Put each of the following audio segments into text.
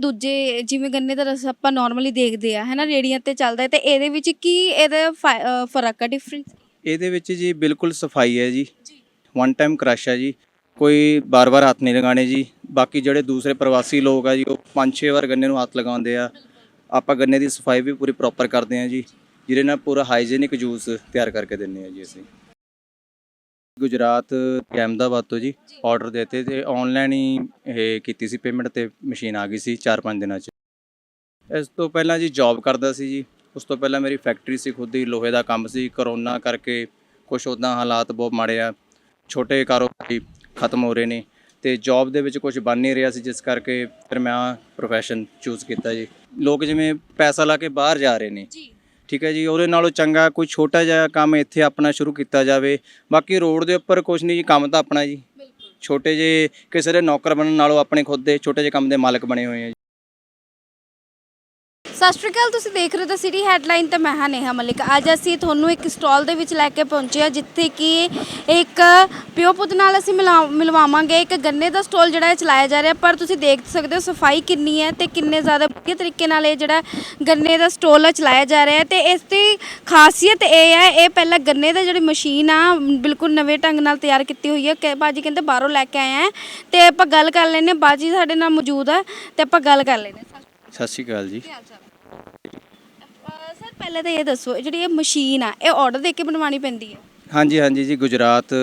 ਦੂਜੇ ਜਿਵੇਂ ਗੰਨੇ ਦਾ ਰਸ ਆਪਾਂ ਨਾਰਮਲੀ ਦੇਖਦੇ ਆ ਹੈਨਾ ਰੇੜੀਆਂ ਤੇ ਚੱਲਦਾ ਹੈ ਤੇ ਇਹਦੇ ਵਿੱਚ ਕੀ ਇਹਦਾ ਫਾ- ਅ, ਫ਼ਰਕ ਆ ਡਿਫਰੈਂਸ ਇਹਦੇ ਵਿੱਚ ਜੀ ਬਿਲਕੁਲ ਸਫ਼ਾਈ ਹੈ ਜੀ। ਵਨ ਟਾਈਮ ਕ੍ਰਸ਼ ਹੈ ਜੀ। ਕੋਈ ਬਾਰ-ਬਾਰ ਹੱਥ ਨਹੀਂ ਲਗਾਣੇ ਜੀ। ਬਾਕੀ ਜਿਹੜੇ ਦੂਸਰੇ ਪ੍ਰਵਾਸੀ ਲੋਕ ਆ ਜੀ ਉਹ ਪੰਜ ਛੇ ਵਾਰ ਗੰਨੇ ਨੂੰ ਹੱਥ ਲਗਾਉਂਦੇ ਆ। ਆਪਾਂ ਗੰਨੇ ਦੀ ਸਫ਼ਾਈ ਵੀ ਪੂਰੀ ਪ੍ਰੋਪਰ ਕਰਦੇ ਆ ਜੀ। ਜਿਹਦੇ ਨਾਲ ਪੂਰਾ ਹਾਈਜੀਨਿਕ ਜੂਸ ਤਿਆਰ ਕਰਕੇ ਦਿੰਨੇ ਆ ਜੀ ਅਸੀਂ। ਗੁਜਰਾਤ ਤੇ ਅਹਿਮਦਾਬਾਦ ਤੋਂ ਜੀ ਆਰਡਰ ਦਿੱਤੇ ਤੇ ਆਨਲਾਈਨ ਹੀ ਇਹ ਕੀਤੀ ਸੀ ਪੇਮੈਂਟ ਤੇ ਮਸ਼ੀਨ ਆ ਗਈ ਸੀ 4-5 ਦਿਨਾਂ 'ਚ। ਇਸ ਤੋਂ ਪਹਿਲਾਂ ਜੀ ਜੌਬ ਕਰਦਾ ਸੀ ਜੀ। ਉਸ ਤੋਂ ਪਹਿਲਾਂ ਮੇਰੀ ਫੈਕਟਰੀ ਸੀ ਖੁਦ ਦੀ ਲੋਹੇ ਦਾ ਕੰਮ ਸੀ। ਕਰੋਨਾ ਕਰਕੇ ਕੁਝ ਉੱਦਾਂ ਹਾਲਾਤ ਬਹੁਤ ਮਾੜੇ ਆ। ਛੋਟੇ ਕਾਰੋਬਾਰੀ ਖਤਮ ਹੋ ਰਹੇ ਨੇ ਤੇ ਜੌਬ ਦੇ ਵਿੱਚ ਕੁਝ ਬਣ ਨਹੀਂ ਰਿਹਾ ਸੀ ਜਿਸ ਕਰਕੇ ਫਿਰ ਮੈਂ ਆ ਪ੍ਰੋਫੈਸ਼ਨ ਚੂਜ਼ ਕੀਤਾ ਜੀ। ਲੋਕ ਜਿਵੇਂ ਪੈਸਾ ਲਾ ਕੇ ਬਾਹਰ ਜਾ ਰਹੇ ਨੇ ਠੀਕ ਹੈ ਜੀ ਉਹਦੇ ਨਾਲੋਂ ਚੰਗਾ ਕੋਈ ਛੋਟਾ ਜਿਹਾ ਕੰਮ ਇੱਥੇ ਆਪਣਾ ਸ਼ੁਰੂ ਕੀਤਾ ਜਾਵੇ। ਬਾਕੀ ਰੋਡ ਦੇ ਉੱਪਰ ਕੁਝ ਨਹੀਂ ਜੀ ਕੰਮ ਤਾਂ ਆਪਣਾ ਜੀ। ਛੋਟੇ ਜਿਹੇ ਕਿਸੇ ਦੇ ਨੌਕਰ ਬਣਨ ਨਾਲੋਂ ਆਪਣੇ ਖੁਦ ਦੇ ਛੋਟੇ ਜਿਹੇ ਕੰਮ ਦੇ ਮਾਲਕ ਬਣੇ ਹੋਏ ਆ ਜੀ। ਸਤਿ ਸ਼੍ਰੀ ਅਕਾਲ ਤੁਸੀਂ ਦੇਖ ਰਹੇ ਹੋ ਤਾਂ ਸਿਟੀ ਹੈਡਲਾਈਨ ਤੇ ਮੈਂ ਹਾਂ ਨੇਹਾ ਮਲਿਕ। ਅੱਜ ਅਸੀਂ ਤੁਹਾਨੂੰ ਇੱਕ ਸਟਾਲ ਦੇ ਵਿੱਚ ਲੈ ਕੇ ਪਹੁੰਚੇ ਹਾਂ ਜਿੱਥੇ ਕਿ ਇੱਕ ਪਿਓ ਪੁੱਤ ਨਾਲ ਅਸੀਂ ਮਿਲਾ- ਮਿਲਵਾਵਾਂਗੇ। ਇੱਕ ਗੰਨੇ ਦਾ ਸਟਾਲ ਜਿਹੜਾ ਹੈ ਚਲਾਇਆ ਜਾ ਰਿਹਾ ਪਰ ਤੁਸੀਂ ਦੇਖ ਸਕਦੇ ਹੋ ਸਫ਼ਾਈ ਕਿੰਨੀ ਹੈ ਤੇ ਕਿੰਨੇ ਜ਼ਿਆਦਾ ਵਧੀਆ ਤਰੀਕੇ ਨਾਲ ਇਹ ਜਿਹੜਾ ਗੰਨੇ ਦਾ ਸਟਾਲ ਹੈ ਚਲਾਇਆ ਜਾ ਰਿਹਾ ਹੈ। ਤੇ ਇਸ ਦੀ ਖਾਸੀਅਤ ਇਹ ਹੈ ਇਹ ਪਹਿਲਾਂ ਗੰਨੇ ਦਾ ਜਿਹੜੀ ਮਸ਼ੀਨ ਆ ਬਿਲਕੁਲ ਨਵੇਂ ਢੰਗ ਨਾਲ ਤਿਆਰ ਕੀਤੀ ਹੋਈ ਹੈ। ਕਿ ਬਾਜੀ ਕਹਿੰਦੇ ਬਾਹਰੋਂ ਲੈ ਕੇ ਆਏ ਆ ਤੇ ਆਪਾਂ ਗੱਲ ਕਰ ਲੈਨੇ ਬਾਜੀ ਸਾਡੇ ਨਾਲ ਮੌਜੂਦ ਹੈ ਤੇ ਆਪਾਂ ਗੱਲ ਕਰ ਲੈਨੇ ਸਤਿ ਸ਼੍ਰੀ ਅਕਾਲ ਜੀ। ਕੀ ਹਾਲ ਚਾਲ? ਅਹ ਸਰ ਪਹਿਲਾਂ ਤਾਂ ਇਹ ਦੱਸੋ ਇਹ ਜਿਹੜੀ ਇਹ ਮਸ਼ੀਨ ਆ ਇਹ ਆਰਡਰ ਦੇ ਕੇ ਬਣਵਾਉਣੀ ਪੈਂਦੀ ਹੈ? ਹਾਂਜੀ ਹਾਂਜੀ ਜੀ ਗੁਜਰਾਤ ਤੇ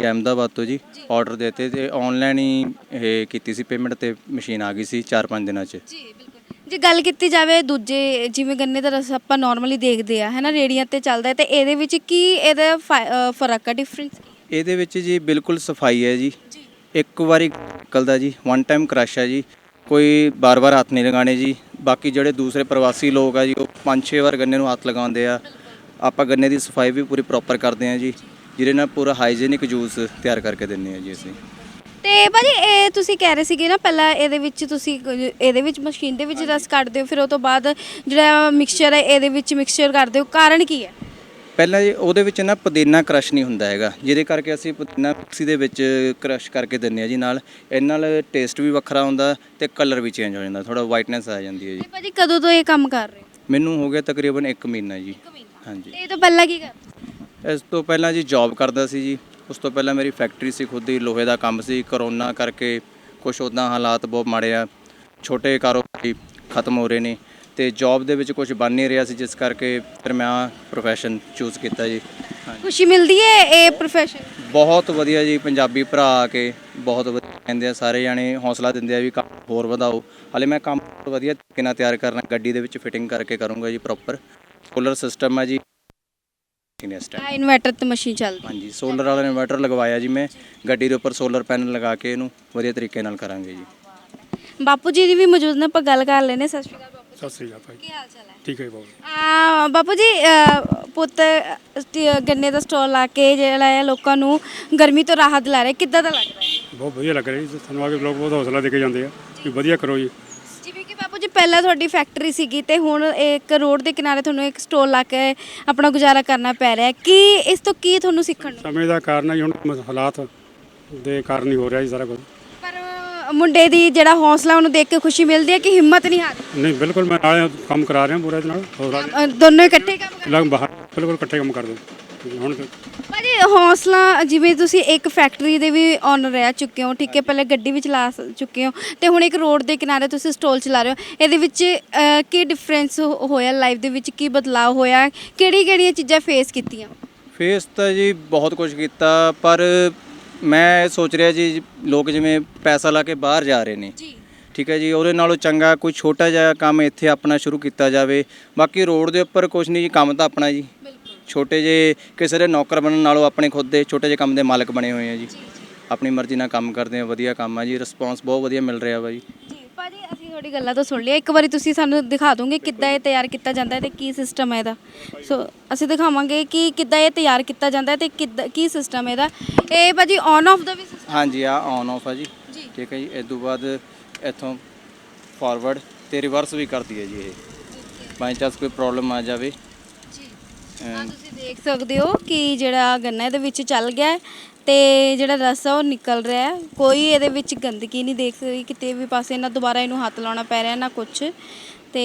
ਅਹਿਮਦਾਬਾਦ ਤੋਂ ਜੀ ਆਰਡਰ ਦਿੱਤੇ ਤੇ ਆਨਲਾਈਨ ਹੀ ਇਹ ਕੀਤੀ ਸੀ ਪੇਮੈਂਟ ਤੇ ਮਸ਼ੀਨ ਆ ਗਈ ਸੀ 4-5 ਦਿਨਾਂ 'ਚ। ਜੀ ਬਿਲਕੁਲ। ਜੇ ਗੱਲ ਕੀਤੀ ਜਾਵੇ ਦੂਜੇ ਜਿਵੇਂ ਗੰਨੇ ਦਾ ਰਸ ਆਪਾਂ ਨਾਰਮਲੀ ਦੇਖਦੇ ਆ ਹੈਨਾ ਰੇੜੀਆਂ ਤੇ ਚੱਲਦਾ ਹੈ ਤੇ ਇਹਦੇ ਵਿੱਚ ਕੀ ਇਹਦਾ ਫਾ- ਫ਼ਰਕ ਆ ਡਿਫਰੈਂਸ ਇਹਦੇ ਵਿੱਚ ਜੀ ਬਿਲਕੁਲ ਸਫ਼ਾਈ ਹੈ ਜੀ। ਜੀ। ਇੱਕ ਵਾਰੀ ਨਿਕਲਦਾ ਜੀ ਵਨ ਟਾਈਮ ਕ੍ਰਸ਼ ਹੈ ਜੀ। ਕੋਈ ਬਾਰ-ਬਾਰ ਹੱਥ ਨਹੀਂ ਲਗਾਣੇ ਜੀ। ਬਾਕੀ ਜਿਹੜੇ ਦੂਸਰੇ ਪ੍ਰਵਾਸੀ ਲੋਕ ਆ ਜੀ ਉਹ ਪੰਜ ਛੇ ਵਾਰ ਗੰਨੇ ਨੂੰ ਹੱਥ ਲਗਾਉਂਦੇ ਆ। ਆਪਾਂ ਗੰਨੇ ਦੀ ਸਫ਼ਾਈ ਵੀ ਪੂਰੀ ਪ੍ਰੋਪਰ ਕਰਦੇ ਆ ਜੀ। ਜਿਹਦੇ ਨਾਲ ਪੂਰਾ ਹਾਈਜੀਨਿਕ ਜੂਸ ਤਿਆਰ ਕਰਕੇ ਦਿੰਨੇ ਆ ਜੀ ਅਸੀਂ। ਤੇ ਭਾਜੀ ਇਹ ਤੁਸੀਂ ਕਹਿ ਰਹੇ ਸੀਗੇ ਨਾ ਪਹਿਲਾਂ ਇਹਦੇ ਵਿੱਚ ਤੁਸੀਂ ਕੁਝ- ਇਹਦੇ ਵਿੱਚ ਮਸ਼ੀਨ ਦੇ ਵਿੱਚ ਰਸ ਕੱਢਦੇ ਹੋ ਫਿਰ ਉਹ ਤੋਂ ਬਾਅਦ ਜਿਹੜਾ ਮਿਕਸਚਰ ਹੈ ਇਹਦੇ ਵਿੱਚ ਮਿਕਸਚਰ ਕਰਦੇ ਹੋ ਕਾਰਨ ਕੀ ਹੈ? ਪਹਿਲਾਂ ਜੀ ਉਹਦੇ ਵਿੱਚ ਨਾ ਪੁਦੀਨਾ ਕ੍ਰਸ਼ ਨਹੀਂ ਹੁੰਦਾ ਹੈਗਾ ਜਿਹਦੇ ਕਰਕੇ ਅਸੀਂ ਪੁਦੀਨਾ ਮਿਕਸੀ ਦੇ ਵਿੱਚ ਕ੍ਰਸ਼ ਕਰਕੇ ਦਿੰਨੇ ਆ ਜੀ ਨਾਲ। ਇਹ ਨਾਲ ਟੇਸਟ ਵੀ ਵੱਖਰਾ ਹੁੰਦਾ ਤੇ ਕਲਰ ਵੀ ਚੇਂਜ ਹੋ ਜਾਂਦਾ ਥੋੜਾ ਵਾਈਟਨੈਸ ਆ ਜਾਂਦੀ ਹੈ ਜੀ। ਭਾਜੀ ਕਦੋਂ ਤੋਂ ਇਹ ਕੰਮ ਕਰ ਰਹੇ ਹੋ? ਮੈਨੂੰ ਹੋ ਗਿਆ ਤਕਰੀਬਨ 1 ਮਹੀਨਾ ਜੀ। ਹਾਂਜੀ। ਤੇ ਇਹ ਤੋਂ ਪਹਿਲਾਂ ਕੀ ਕਰਦੇ ਇਸ ਤੋਂ ਪਹਿਲਾਂ ਜੀ ਜੌਬ ਕਰਦਾ ਸੀ ਜੀ। ਉਸ ਤੋਂ ਪਹਿਲਾਂ ਮੇਰੀ ਫੈਕਟਰੀ ਸੀ ਖੁਦ ਦੀ ਲੋਹੇ ਦਾ ਕੰਮ ਸੀ ਕਰੋਨਾ ਕਰਕੇ ਕੁਝ ਉੱਦਾਂ ਹਾਲਾਤ ਬਹੁਤ ਮਾੜੇ ਆ। ਛੋਟੇ ਕਾਰੋਬਾਰੀ ਖਤਮ ਹੋ ਰਹੇ ਨੇ। ਤੇ ਜੌਬ ਦੇ ਵਿੱਚ ਕੁਝ ਬਣ ਨਹੀਂ ਰਿਹਾ ਸੀ ਜਿਸ ਕਰਕੇ ਫਿਰ ਮੈਂ ਆ ਪ੍ਰੋਫੈਸ਼ਨ ਚੂਜ਼ ਕੀਤਾ ਜੀ। ਖੁਸ਼ੀ ਮਿਲਦੀ ਹੈ ਇਹ ਪ੍ਰੋਫੈਸ਼ਨ ਬਹੁਤ ਵਧੀਆ ਜੀ ਪੰਜਾਬੀ ਭਰਾ ਆ ਕੇ ਬਹੁਤ ਵਧੀਆ ਕਹਿੰਦੇ ਆ ਸਾਰੇ ਜਾਣੇ ਹੌਸਲਾ ਦਿੰਦੇ ਆ ਵੀ ਕੰਮ ਹੋਰ ਵਧਾਓ। ਹਾਲੇ ਮੈਂ ਕੰਮ ਵਧੀਆ ਤਰੀਕੇ ਨਾਲ ਤਿਆਰ ਕਰਨਾ ਗੱਡੀ ਦੇ ਵਿੱਚ ਫਿਟਿੰਗ ਕਰਕੇ ਕਰੂੰਗਾ ਜੀ ਪ੍ਰੋਪਰ ਸੋਲਰ ਸਿਸਟਮ ਹੈ ਜੀ। Time। ਆ ਇਨਵਰਟਰ ਤੇ ਮਸ਼ੀਨ ਚੱਲਦੀ। ਹਾਂਜੀ ਸੋਲਰ ਵਾਲਾ ਇਨਵਰਟਰ ਲਗਵਾਇਆ ਜੀ ਮੈਂ। ਗੱਡੀ ਦੇ ਉੱਪਰ ਸੋਲਰ ਪੈਨਲ ਲਗਾ ਕੇ ਇਹਨੂੰ ਵਧੀਆ ਤਰੀਕੇ ਨਾਲ ਕਰਾਂਗੇ ਜੀ। ਬਾਪੂ ਜੀ ਦੀ ਵੀ ਮੌਜੂਦ ਨੇ ਆਪਾਂ ਗੱਲ ਕਰ ਲੈਨੇ ਸਤਿ ਸ਼੍ਰੀ ਅਕਾਲ ਸਤਿ ਸ੍ਰੀ ਅਕਾਲ ਭਾਈ ਕੀ ਹਾਲ ਚਾਲ ਹੈ? ਠੀਕ ਹੈ ਜੀ ਬਹੁਤ ਆ ਬਾਪੂ ਜੀ ਪੁੱਤ ਟ- ਗੰਨੇ ਦਾ ਸਟਾਲ ਲਾ ਕੇ ਜਿਹੜਾ ਹੈ ਲੋਕਾਂ ਨੂੰ ਗਰਮੀ ਤੋਂ ਰਾਹਤ ਦਿਲਾ ਰਿਹਾ। ਕਿੱਦਾਂ ਦਾ ਲੱਗ ਰਿਹਾ? ਹੈ ਬਹੁਤ ਵਧੀਆ ਲੱਗ ਰਿਹਾ ਜੀ। ਤੁਹਾਨੂੰ ਆ ਕੇ ਲੋਕ ਬਹੁਤ ਹੌਸਲਾ ਦੇ ਕੇ ਜਾਂਦੇ ਆ ਵੀ ਵਧੀਆ ਕਰੋ ਜੀ। ਜਿਵੇਂ ਕਿ ਬਾਪੂ ਜੀ ਪਹਿਲਾਂ ਤੁਹਾਡੀ ਫੈਕਟਰੀ ਸੀਗੀ ਤੇ ਹੁਣ ਇੱਕ ਰੋਡ ਦੇ ਕਿਨਾਰੇ ਤੁਹਾਨੂੰ ਇੱਕ ਸਟਾਲ ਲਾ ਕੇ ਆਪਣਾ ਗੁਜ਼ਾਰਾ ਕਰਨਾ ਪੈ ਰਿਹਾ ਹੈ। ਕੀ ਇਸ ਤੋਂ ਕੀ ਤੁਹਾਨੂੰ ਸਿੱਖਣ ਨੂੰ ਸਮੇਂ ਦਾ ਕਾਰਨ ਹੈ ਜੀ ਹੁਣ ਹਾਲਾਤ ਦੇ ਕਾਰਨ ਹੀ ਹੋ ਰਿਹਾ ਜੀ ਸਾਰਾ ਕੁਝ। ਮੁੰਡੇ ਦੀ ਜਿਹੜਾ ਹੌਸਲਾ ਉਹਨੂੰ ਦੇਖ ਕੇ ਖੁਸ਼ੀ ਮਿਲਦੀ ਹੈ ਕਿ ਹਿੰਮਤ ਨਹੀਂ ਹਾਰਦੀ ਨਹੀਂ ਬਿਲਕੁਲ ਮੈਂ ਨਾਲ ਕੰਮ ਕਰਾ ਰਿਹਾ ਪੂਰਾ ਇਹਦੇ ਨਾਲ ਹੌਸਲਾ ਅਹ, ਦੋਨੋਂ ਇਕੱਠੇ ਕੰਮ ਕਰ ਲਗ ਬਾਹਰ ਬਿਲਕੁਲ ਇਕੱਠੇ ਕੰਮ ਕਰਦੇ। ਹੁਣ ਭਾਜੀ ਹੌਸਲਾ ਜਿਵੇਂ ਤੁਸੀਂ ਇੱਕ ਫੈਕਟਰੀ ਦੇ ਵੀ ਓਨਰ ਰਹਿ ਚੁੱਕੇ ਹੋ ਠੀਕ ਹੈ ਪਹਿਲੇ ਗੱਡੀ ਵੀ ਚਲਾ ਸ- ਚੁੱਕੇ ਹੋ ਤੇ ਹੁਣ ਇੱਕ ਰੋਡ ਦੇ ਕਿਨਾਰੇ ਤੁਸੀਂ ਸਟਾਲ ਚਲਾ ਰਹੇ ਹੋ ਇਹਦੇ ਵਿੱਚ ਕੀ ਡਿਫਰੈਂਸ ਹੋਇਆ ਲਾਈਫ ਦੇ ਵਿੱਚ ਕੀ ਬਦਲਾਅ ਹੋਇਆ ਕਿਹੜੀ ਕਿਹੜੀਆਂ ਚੀਜ਼ਾਂ ਫੇਸ ਕੀਤੀਆਂ? ਫੇਸ ਤਾਂ ਜੀ ਬਹੁਤ ਕੁਝ ਕੀਤਾ ਪਰ ਮੈਂ ਇਹ ਸੋਚ ਰਿਹਾ ਜੀ ਲੋਕ ਜਿਵੇਂ ਪੈਸਾ ਲਾ ਕੇ ਬਾਹਰ ਜਾ ਰਹੇ ਨੇ। ਜੀ। ਠੀਕ ਹੈ ਜੀ ਉਹਦੇ ਨਾਲੋਂ ਚੰਗਾ ਕੋਈ ਛੋਟਾ ਜਿਹਾ ਕੰਮ ਇੱਥੇ ਆਪਣਾ ਸ਼ੁਰੂ ਕੀਤਾ ਜਾਵੇ। ਬਾਕੀ ਰੋਡ ਦੇ ਉੱਪਰ ਕੁਝ ਨਹੀਂ ਜੀ ਕੰਮ ਤਾਂ ਆਪਣਾ ਜੀ। ਬਿਲਕੁਲ। ਛੋਟੇ ਜਿਹੇ ਕਿਸੇ ਦੇ ਨੌਕਰ ਬਣਨ ਨਾਲੋਂ ਆਪਣੇ ਖੁਦ ਦੇ ਛੋਟੇ ਜਿਹੇ ਕੰਮ ਦੇ ਮਾਲਕ ਬਣੇ ਹੋਏ ਆ ਜੀ। ਆਪਣੀ ਮਰਜ਼ੀ ਨਾਲ ਕੰਮ ਕਰਦੇ ਆ ਵਧੀਆ ਕੰਮ ਆ ਜੀ ਰਿਸਪੌਂਸ ਬਹੁਤ ਵਧੀਆ ਮਿਲ ਰਿਹਾ ਵਾ ਜੀ। ਜੀ। ਤੁਹਾਡੀ ਗੱਲਾਂ ਤਾਂ ਸੁਣ ਲਿਆ ਇੱਕ ਵਾਰੀ ਤੁਸੀਂ ਸਾਨੂੰ ਦਿਖਾ ਦੋਗੇ ਕਿੱਦਾਂ ਇਹ ਤਿਆਰ ਕੀਤਾ ਜਾਂਦਾ ਹੈ ਤੇ ਕੀ ਸਿਸਟਮ ਹੈ ਇਹਦਾ? ਸੋ ਅਸੀਂ ਦਿਖਾਵਾਂਗੇ ਕਿ ਕਿੱਦਾਂ ਇਹ ਤਿਆਰ ਕੀਤਾ ਜਾਂਦਾ ਹੈ ਤੇ ਕਿੱਦਾਂ ਕੀ ਸਿਸਟਮ ਹੈ ਇਹਦਾ। ਇਹ ਭਾਜੀ ਔਨ ਆਫ ਦਾ ਵੀ system ਹਾਂਜੀ ਆ ਔਨ ਆਫ ਆ ਜੀ। ਜੀ। ਠੀਕ ਹੈ ਜੀ। ਇਸ ਤੋਂ ਬਾਅਦ ਇੱਥੋਂ ਫਾਰਵਰਡ ਤੇ ਰਿਵਰਸ ਵੀ ਕਰਦੀ ਹੈ ਜੀ ਇਹ। ਬਾਈ ਚਾਂਸ ਕੋਈ ਪ੍ਰੋਬਲਮ ਆ ਜਾਵੇ। ਤੁਸੀਂ ਦੇਖ ਸਕਦੇ ਹੋ ਕਿ ਜਿਹੜਾ ਗੰਨਾ ਇਹਦੇ ਵਿੱਚ ਚੱਲ ਗਿਆ ਹੈ ਤੇ ਜਿਹੜਾ ਰਸ ਆ ਉਹ ਨਿਕਲ ਰਿਹਾ ਹੈ। ਕੋਈ ਇਹਦੇ ਵਿੱਚ ਗੰਦਗੀ ਨਹੀਂ ਦੇਖ ਰਹੀ ਕਿਤੇ ਵੀ ਪਾਸੇ ਨਾ ਦੁਬਾਰਾ ਇਹਨੂੰ ਹੱਥ ਲਾਉਣਾ ਪੈ ਰਿਹਾ ਨਾ ਕੁਝ ਤੇ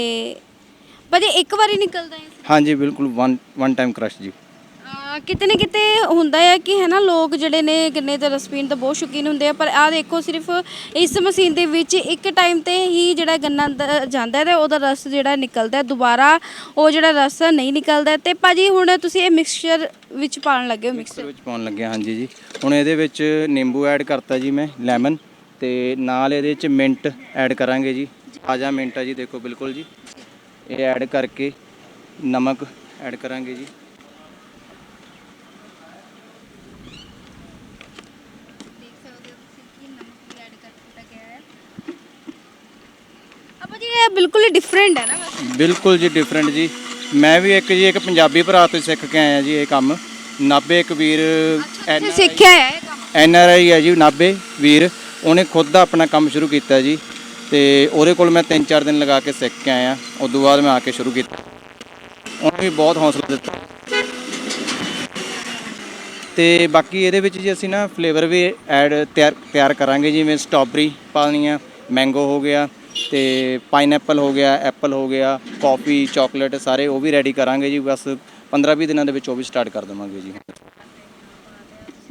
ਭਾਜੀ ਇੱਕ ਵਾਰੀ ਨਿਕਲਦਾ ਹੈ। ਹਾਂਜੀ ਬਿਲਕੁਲ ਵਨ ਵਨ ਟਾਈਮ ਕ੍ਰਸ਼ ਜੀ। ਕਿਤੇ ਨਾ ਕਿਤੇ ਹੁੰਦਾ ਹੈ ਕਿ ਹੈ ਨਾ ਲੋਕ ਜਿਹੜੇ ਨੇ ਗੰਨੇ ਦੇ ਰਸ ਪੀਣ ਦੇ ਬਹੁਤ ਸ਼ੌਕੀਨ ਹੁੰਦੇ ਆ ਪਰ ਆਹ ਦੇਖੋ ਸਿਰਫ ਇਸ ਮਸ਼ੀਨ ਦੇ ਵਿੱਚ ਇੱਕ ਟਾਈਮ ਤੇ ਹੀ ਜਿਹੜਾ ਗੰਨਾ ਅੰਦਰ ਜਾਂਦਾ ਹੈ ਤੇ ਉਹਦਾ ਰਸ ਜਿਹੜਾ ਨਿਕਲਦਾ ਹੈ ਦੁਬਾਰਾ ਉਹ ਜਿਹੜਾ ਰਸ ਨਹੀਂ ਨਿਕਲਦਾ ਹੈ। ਤੇ ਭਾਜੀ ਹੁਣ ਤੁਸੀਂ ਇਹ ਮਿਕਸਚਰ ਵਿੱਚ ਪਾਉਣ ਲੱਗੇ ਹੋ ਮਿਕਸਰ ਮਿਕਸਚਰ ਵਿੱਚ ਪਾਉਣ ਲੱਗਿਆ ਹਾਂਜੀ ਜੀ। ਹੁਣ ਇਹਦੇ ਵਿੱਚ ਨਿੰਬੂ ਐਡ ਕਰਤਾ ਜੀ ਮੈਂ ਲੈਮਨ ਤੇ ਨਾਲ ਇਹਦੇ ਵਿੱਚ ਮਿੰਟ ਐਡ ਕਰਾਂਗੇ ਜੀ। ਤਾਜ਼ਾ ਮਿੰਟ ਆ ਜੀ ਦੇਖੋ ਬਿਲਕੁਲ ਜੀ। ਇਹ ਐਡ ਕਰਕੇ ਨਮਕ ਐਡ ਕਰਾਂਗੇ ਜੀ ਦੇਖ ਸਕਦੇ ਹੋ ਤੁਸੀਂ ਕਿ ਨਮਕ ਵੀ ਐਡ ਕਰ ਦਿੱਤਾ ਗਿਆ ਹੈ ਆਪਾਂ ਜੀ ਇਹ ਬਿਲਕੁਲ ਹੀ ਡਿਫਰੈਂਟ ਹੈ ਨਾ ਬਿਲਕੁਲ ਜੀ ਡਿਫਰੈਂਟ ਜੀ। ਮੈਂ ਵੀ ਇੱਕ ਜੀ ਇੱਕ ਪੰਜਾਬੀ ਭਰਾ ਤੋਂ ਸਿੱਖ ਕੇ ਆਇਆ ਜੀ ਇਹ ਕੰਮ। ਨਾਬੇ ਇੱਕ ਵੀਰ ਤੁਸੀਂ ਸਿੱਖਿਆ ਹੈ ਇਹ ਕੰਮ? ਐਨ ਆਰ ਆਈ ਹੈ ਜੀ ਨਾਬੇ ਵੀਰ। ਉਹਨੇ ਖੁਦ ਦਾ ਆਪਣਾ ਕੰਮ ਸ਼ੁਰੂ ਕੀਤਾ ਜੀ। ਤੇ ਉਹਦੇ ਕੋਲ ਮੈਂ 3-4 ਦਿਨ ਲਗਾ ਕੇ ਸਿੱਖ ਕੇ ਆਇਆ। ਉਸ ਤੋਂ ਬਾਅਦ ਮੈਂ ਆ ਕੇ ਸ਼ੁਰੂ ਕੀਤਾ। ਉਹਨੇ ਵੀ ਬਹੁਤ ਹੌਸਲਾ ਦਿੱਤਾ। ਤੇ ਬਾਕੀ ਇਹਦੇ ਵਿੱਚ ਜੀ ਅਸੀਂ ਨਾ ਫਲੇਵਰ ਵੀ ਐਡ ਤਿਆਰ ਤਿਆਰ ਕਰਾਂਗੇ। ਜਿਵੇਂ ਸਟ੍ਰਾਬੇਰੀ ਪਾਣੀ ਆ ਮੈਂਗੋ ਹੋ ਗਿਆ। ਤੇ ਪਾਈਨਐਪਲ ਹੋ ਗਿਆ ਐਪਲ ਹੋ ਗਿਆ ਕਾਫੀ ਚਾਕਲੇਟ ਸਾਰੇ ਉਹ ਵੀ ਰੈਡੀ ਕਰਾਂਗੇ ਜੀ। ਬਸ 15-20 ਦਿਨਾਂ ਦੇ ਵਿੱਚ ਉਹ ਵੀ ਸਟਾਰਟ ਕਰ ਦੇਵਾਂਗੇ ਜੀ।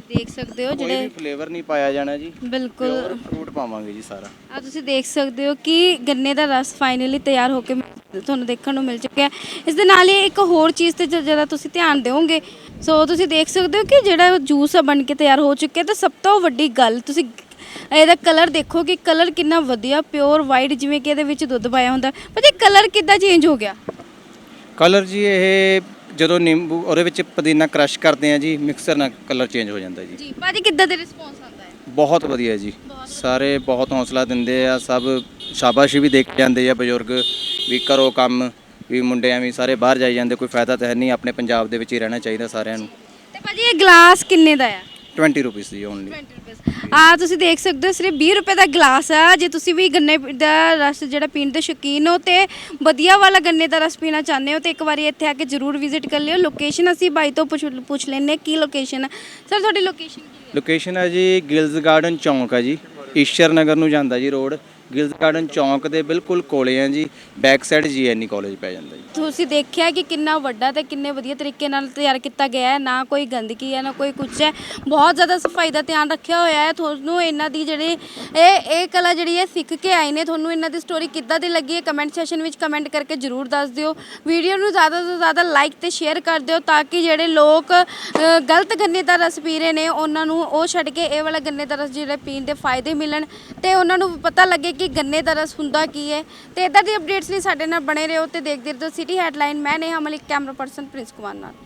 ਦੇਖ ਸਕਦੇ ਹੋ ਕੋਈ ਜਿਹੜੇ ਫਲੇਵਰ ਨਹੀਂ ਪਾਇਆ ਜਾਣਾ ਜੀ। ਬਿਲਕੁਲ। ਫਰੂਟ ਪਾਵਾਂਗੇ ਜੀ ਸਾਰਾ। ਆ ਤੁਸੀਂ ਦੇਖ ਸਕਦੇ ਹੋ ਕਿ ਗੰਨੇ ਦਾ ਰਸ ਫਾਈਨਲੀ ਤਿਆਰ ਹੋ ਕੇ ਤੁਹਾਨੂੰ ਦੇਖਣ ਨੂੰ ਮਿਲ ਚੁੱਕਿਆ। ਇਸ ਦੇ ਨਾਲ ਹੀ ਇੱਕ ਹੋਰ ਚੀਜ਼ ਤੇ ਜਿਹੜਾ ਤੁਸੀਂ ਧਿਆਨ ਦਿਓਗੇ। ਸੋ ਤੁਸੀਂ ਦੇਖ ਸਕਦੇ ਹੋ ਕਿ ਜਿਹੜਾ ਜੂਸ ਆ ਬਣ ਕੇ ਤਿਆਰ ਹੋ ਚੁੱਕਿਆ ਤੇ ਸਭ ਤੋਂ ਵੱਡੀ ਗੱਲ ਤੁਸੀਂ ਇਹਦਾ ਕਲਰ ਦੇਖੋ ਕਿ ਕਲਰ ਕਿੰਨਾ ਵਧੀਆ ਪਿਓਰ ਵਾਈਟ ਜਿਵੇਂ ਕਿ ਇਹਦੇ ਵਿੱਚ ਦੁੱਧ ਪਾਇਆ ਹੁੰਦਾ। ਇਹ ਕਲਰ ਕਿੱਦਾਂ ਚੇਂਜ ਹੋ ਗਿਆ? ਕਲਰ ਜੀ ਇਹ ਜਦੋਂ ਨਿੰਬੂ ਉਹਦੇ ਵਿੱਚ ਪੁਦੀਨਾ ਕ੍ਰਸ਼ ਕਰਦੇ ਆ ਜੀ ਮਿਕਸਰ ਨਾਲ ਕਲਰ ਚੇਂਜ ਹੋ ਜਾਂਦਾ ਜੀ। ਜੀ ਭਾਜੀ ਕਿੱਦਾਂ ਦੇ ਰਿਸਪੌਂਸ ਆਉਂਦਾ ਹੈ? ਬਹੁਤ ਵਧੀਆ ਜੀ। ਸਾਰੇ ਬਹੁਤ ਹੌਸਲਾ ਦਿੰਦੇ ਆ ਸਭ ਸ਼ਾਬਾਸ਼ੀ ਵੀ ਦੇ ਕੇ ਜਾਂਦੇ ਆ ਬਜ਼ੁਰਗ ਵੀ ਕਰੋ ਕੰਮ ਵੀ ਮੁੰਡੇ ਐਵੇਂ ਸਾਰੇ ਬਾਹਰ ਜਾਈ ਜਾਂਦੇ ਕੋਈ ਫਾਇਦਾ ਤਾਂ ਹੈ ਨਹੀਂ ਆਪਣੇ ਪੰਜਾਬ ਦੇ ਵਿੱਚ ਹੀ ਰਹਿਣਾ ਚਾਹੀਦਾ ਸਾਰਿਆਂ ਨੂੰ। ਤੇ ਭਾਜੀ ਇਹ ਗਲਾਸ ਕਿੰਨੇ ਦਾ ਆ? 20 ਰੁਪੀਸ ਜੀ ਓਨਲੀ ਆ ਤੁਸੀਂ ਦੇਖ ਸਕਦੇ ਹੋ ਸਿਰਫ 20 ਰੁਪਏ ਦਾ ਗਲਾਸ ਆ। ਜੇ ਤੁਸੀਂ ਵੀ ਗੰਨੇ ਦਾ ਰਸ ਜਿਹੜਾ ਪੀਣ ਦੇ ਸ਼ੌਕੀਨ ਹੋ ਤੇ ਵਧੀਆ ਵਾਲਾ ਗੰਨੇ ਦਾ ਰਸ ਪੀਣਾ ਚਾਹੁੰਦੇ ਹੋ ਤੇ ਇੱਕ ਵਾਰੀ ਇੱਥੇ ਆ ਕੇ ਜਰੂਰ ਵਿਜ਼ਿਟ ਕਰ ਲਿਓ। ਲੋਕੇਸ਼ਨ ਅਸੀਂ ਬਾਈ ਤੋਂ ਪੁੱਛ ਪੁੱਛ ਲੈਂਦੇ ਕੀ ਲੋਕੇਸ਼ਨ ਹੈ ਸਰ ਤੁਹਾਡੀ ਲੋਕੇਸ਼ਨ ਕੀ ਹੈ? ਲੋਕੇਸ਼ਨ ਹੈ ਜੀ ਗਿਲਜ਼ ਗਾਰਡਨ ਚੌਂਕ ਹੈ ਜੀ। ਈਸ਼ਰ ਨਗਰ ਨੂੰ ਜਾਂਦਾ ਜੀ ਰੋਡ। ਗਿਲਜ਼ ਗਾਰਡਨ ਚੌਂਕ ਦੇ ਬਿਲਕੁਲ ਕੋਲੇ ਆ ਜੀ ਬੈਕ ਸਾਈਡ ਜੀਐਨਈ ਕਾਲਜ ਪੈ ਜਾਂਦਾ ਜੀ। ਤੁਸੀਂ ਦੇਖਿਆ ਕਿ ਕਿੰਨਾ ਵੱਡਾ ਤੇ ਕਿੰਨੇ ਵਧੀਆ ਤਰੀਕੇ ਨਾਲ ਤਿਆਰ ਕੀਤਾ ਗਿਆ ਹੈ, ਨਾ ਕੋਈ ਗੰਦਗੀ ਹੈ, ਨਾ ਕੋਈ ਕੁਛ ਹੈ। ਬਹੁਤ ਜ਼ਿਆਦਾ ਸਫ਼ਾਈ ਦਾ ਧਿਆਨ ਰੱਖਿਆ ਹੋਇਆ ਹੈ। ਤੁਹਾਨੂੰ ਇਹਨਾਂ ਦੀ ਜਿਹੜੀ ਇਹ ਇਹ ਕਲਾ ਜਿਹੜੀ ਹੈ, ਸਿੱਖ ਕੇ ਆਏ ਨੇ। ਤੁਹਾਨੂੰ ਇਹਨਾਂ ਦੀ ਸਟੋਰੀ ਕਿੱਦਾਂ ਦੀ ਲੱਗੀ ਹੈ ਕਮੈਂਟ ਸੈਸ਼ਨ ਵਿੱਚ ਕਮੈਂਟ ਕਰਕੇ ਜਰੂਰ ਦੱਸ ਦਿਓ। ਵੀਡੀਓ ਨੂੰ ਜ਼ਿਆਦਾ ਤੋਂ ਜ਼ਿਆਦਾ ਲਾਈਕ ਤੇ ਸ਼ੇਅਰ ਕਰ ਦਿਓ ਤਾਂ ਕਿ ਜਿਹੜੇ ਲੋਕ ਗਲਤ ਗੰਨੇ ਦਾ ਰਸ ਪੀ ਰਹੇ ਨੇ, ਉਹਨਾਂ ਨੂੰ ਉਹ ਛੱਡ ਕੇ ਇਹ ਵਾਲਾ ਗੰਨੇ ਦਾ ਰਸ ਜਿਹੜੇ ਪੀਣ ਦੇ ਫਾਇਦੇ ਮਿਲਣ ਤੇ ਉਹਨਾਂ ਨੂੰ ਪਤਾ ਲੱਗੇ ਕਿ ਗੰਨੇ ਦਾ ਰਸ ਹੁੰਦਾ ਕੀ ਹੈ ਤੇ ਇਦਾਂ ਦੀ ਅਪਡੇਟਸ ਲਈ ਸਾਡੇ ਨਾਲ ਬਣੇ ਰਹੋ ਤੇ ਦੇਖਦੇ ਰਹੋ ਸਿਟੀ ਹੈਡਲਾਈਨ ਮੈਂ Neha Malik, camera person Prince Kumar ਨਾਲ।